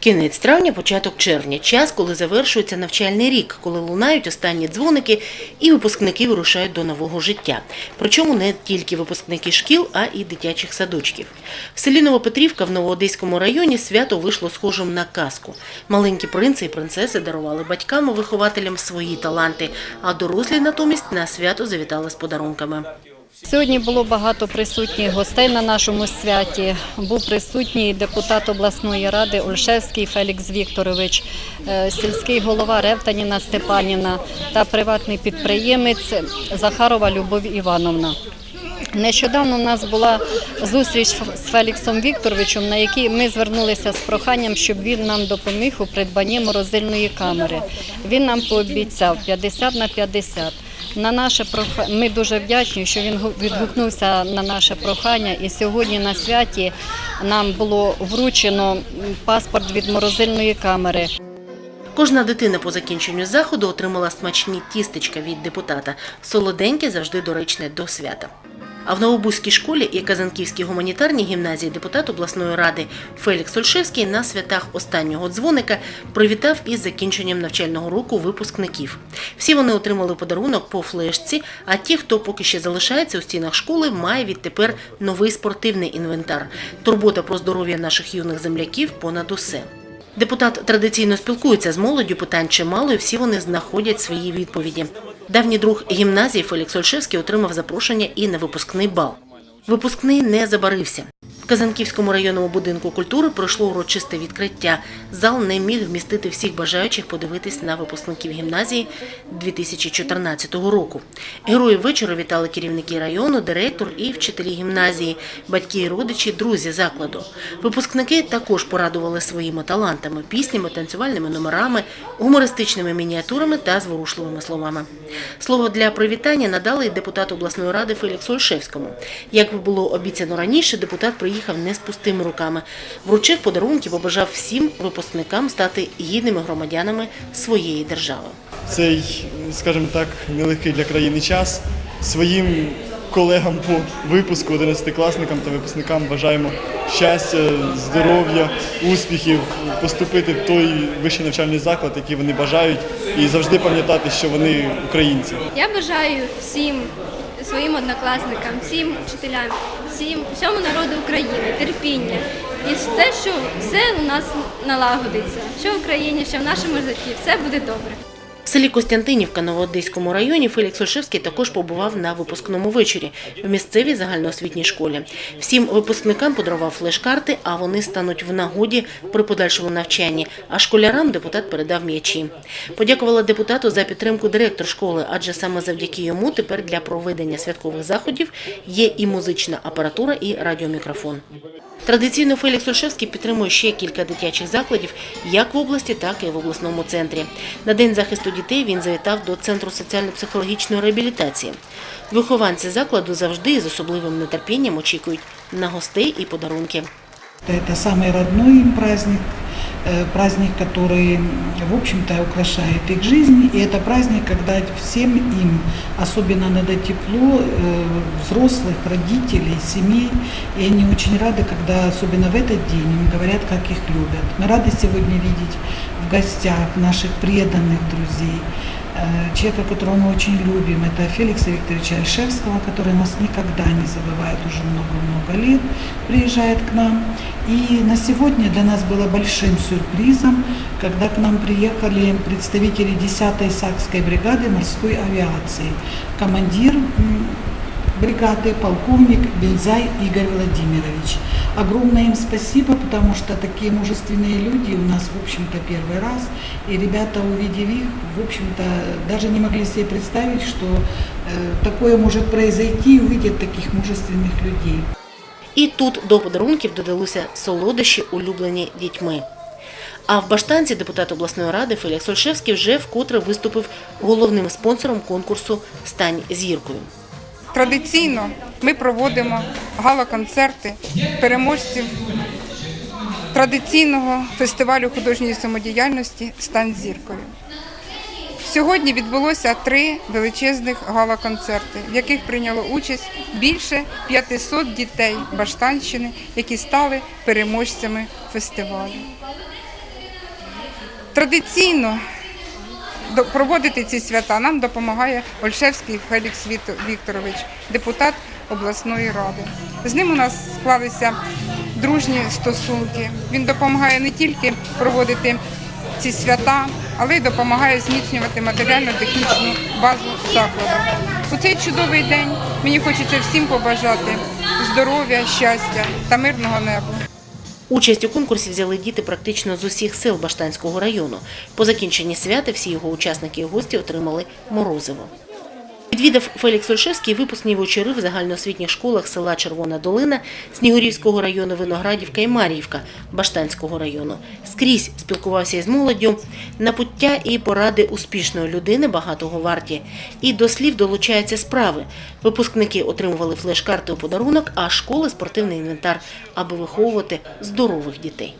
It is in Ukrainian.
Кінець травня, початок червня час, коли завершується навчальний рік, коли лунають останні дзвоники і випускники вирушають до нового життя. Причому не тільки випускники шкіл, а і дитячих садочків. В селі Новопетрівка в Новоодеському районі свято вийшло схожим на казку. Маленькі принци і принцеси дарували батькам і вихователям свої таланти, а дорослі натомість на свято завітали з подарунками. Сьогодні було багато присутніх гостей на нашому святі. Був присутній депутат обласної ради Ольшевський Фелікс Вікторович, е, сільський голова Ревтаніна Степаніна та приватний підприємець Захарова Любов Івановна. Нещодавно у нас була зустріч з Феліксом Вікторовичем, на якій ми звернулися з проханням, щоб він нам допоміг у придбанні морозильної камери. Він нам пообіцяв 50 на 50. На наше проха... Ми дуже вдячні, що він відгукнувся на наше прохання. І сьогодні на святі нам було вручено паспорт від морозильної камери. Кожна дитина по закінченню заходу отримала смачні тістечка від депутата. Солоденьке завжди доречне до свята. А в Новобузькій школі і Казанківській гуманітарній гімназії депутат обласної ради Фелікс Ольшевський на святах останнього дзвоника привітав із закінченням навчального року випускників. Всі вони отримали подарунок по флешці, а ті, хто поки ще залишається у стінах школи, має відтепер новий спортивний інвентар. Турбота про здоров'я наших юних земляків понад усе. Депутат традиційно спілкується з молоддю, питань чимало, і всі вони знаходять свої відповіді. Давній друг гімназії Фелікс Ольшевський отримав запрошення і на випускний бал. Випускний не забарився. Казанківському районному будинку культури пройшло урочисте відкриття. Зал не міг вмістити всіх бажаючих подивитись на випускників гімназії 2014 року. Герої вечора вітали керівники району, директор і вчителі гімназії, батьки і родичі, друзі закладу. Випускники також порадували своїми талантами, піснями, танцювальними номерами, гумористичними мініатюрами та зворушливими словами. Слово для привітання надали й депутат обласної ради Феліксу Ольшевському. Як було обіцяно раніше, депутат приїхав не з пустими руками. Вручив подарунки, побажав всім випускникам стати гідними громадянами своєї держави. цей, скажімо так, нелегкий для країни час. Своїм колегам по випуску, 11-класникам та випускникам бажаємо щастя, здоров'я, успіхів, поступити в той вищий навчальний заклад, який вони бажають, і завжди пам'ятати, що вони українці. Я бажаю всім своїм однокласникам, всім вчителям, всім всьому народу України терпіння і те, що все у нас налагодиться, що в Україні, що в нашому житті, все буде добре. В селі Костянтинівка Новоодеському районі Фелікс Ольшевський також побував на випускному вечорі в місцевій загальноосвітній школі. Всім випускникам подарував флеш-карти, а вони стануть в нагоді при подальшому навчанні. А школярам депутат передав м'ячі. Подякувала депутату за підтримку директор школи, адже саме завдяки йому тепер для проведення святкових заходів є і музична апаратура, і радіомікрофон. Традиційно Фелікс Ольшевський підтримує ще кілька дитячих закладів як в області, так і в обласному центрі. На День захисту дітей він завітав до Центру соціально-психологічної реабілітації. Вихованці закладу завжди з особливим нетерпінням очікують на гостей і подарунки. Это самый родной им праздник, э, Праздник, который, в общем-то, украшает их жизнь. И это праздник, когда всем им особенно надо тепло э, взрослых, родителей, семей. И они очень рады, когда особенно в этот день им говорят, как их любят. Мы рады сегодня видеть в гостях наших преданных друзей, э, человека, которого мы очень любим, это Феликса Викторовича Альшевского, который нас никогда не забывает уже много-много лет, приезжает к нам. И на сегодня для нас было большим сюрпризом, когда к нам приехали представители 10-й Сакской бригады морской авиации, командир бригады, полковник Бельзай Игорь Владимирович. Огромное им спасибо, потому что такие мужественные люди у нас, в общем-то, первый раз. И ребята, увидев их, в общем-то, даже не могли себе представить, что э, такое может произойти, увидят таких мужественных людей. І тут до подарунків додалися солодощі, улюблені дітьми. А в Баштанці депутат обласної ради Фелікс Ольшевський вже вкотре виступив головним спонсором конкурсу Стань зіркою. Традиційно ми проводимо гала-концерти переможців традиційного фестивалю художньої самодіяльності Стань зіркою. Сьогодні відбулося три величезних гала-концерти, в яких прийняло участь більше 500 дітей Баштанщини, які стали переможцями фестивалю. Традиційно проводити ці свята нам допомагає Ольшевський Фелікс Вікторович, депутат обласної ради. З ним у нас склалися дружні стосунки. Він допомагає не тільки проводити ці свята, але й допомагає зміцнювати матеріально-технічну базу закладу. У цей чудовий день мені хочеться всім побажати здоров'я, щастя та мирного неба. Участь у конкурсі взяли діти практично з усіх сел Баштанського району. По закінченні свята всі його учасники і гості отримали морозиво. Відвідав Фелікс Ольшевський випускні вечори в загальноосвітніх школах села Червона Долина, Снігурівського району Виноградівка і Мар'ївка Баштанського району. Скрізь спілкувався із молоддю. На пуття і поради успішної людини багатого варті. І до слів долучаються справи. Випускники отримували флеш-карти у подарунок, а школи спортивний інвентар, аби виховувати здорових дітей.